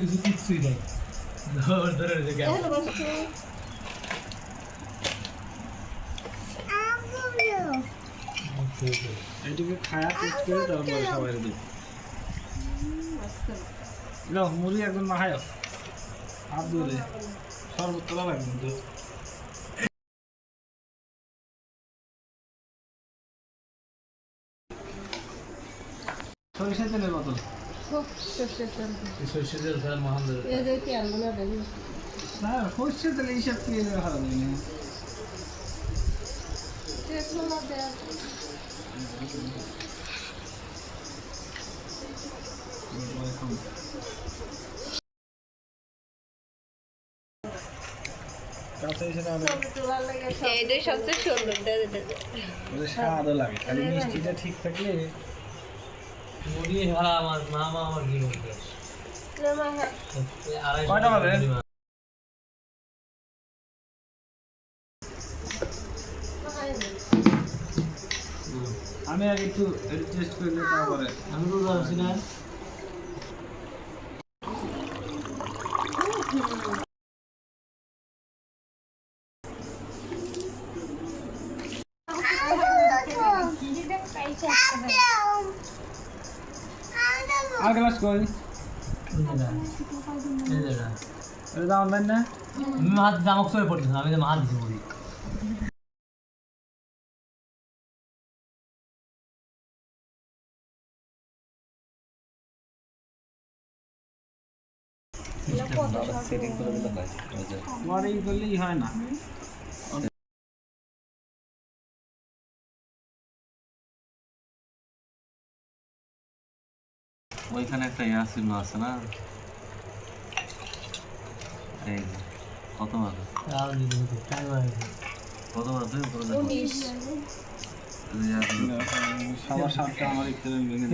কিছু কিচ্ছুই নেই ধর এটাকে খায়া টেস্ট করে তারপরে সবাই দেবো লো মুড়ি একদম কিন্তু সরিষা তেলের বোতল। সর্ষে তেল ছাড়া মহান ধরে না সরষের তেলে হিসাব কি ভালো লাগে না কাঁচা হিসেবে আবার এইটাই সবচেয়ে সুন্দর দে- দে- দে। ওদের স্বাদও লাগে খালি মিষ্টিটা ঠিক থাকলে মুড়ি হারা আমার মামা আমার জীবন কয়টা বাজে? আমি আগে একটু টেস্ট করে নিই তারপরে। আমি তো জানছি না। আর গ্লাস কই। এটা দাম দেন না আমি হাত জামক সরে পড়তেছি আমি তো হাত দিছি মুড়ি তোমার এই করলেই হয় না ওইখানে একটা ইয়া চিহ্ন আছে না? এই যে, কত মাস কত চিহ্ন। সবার সাতটা আমার ভেঙে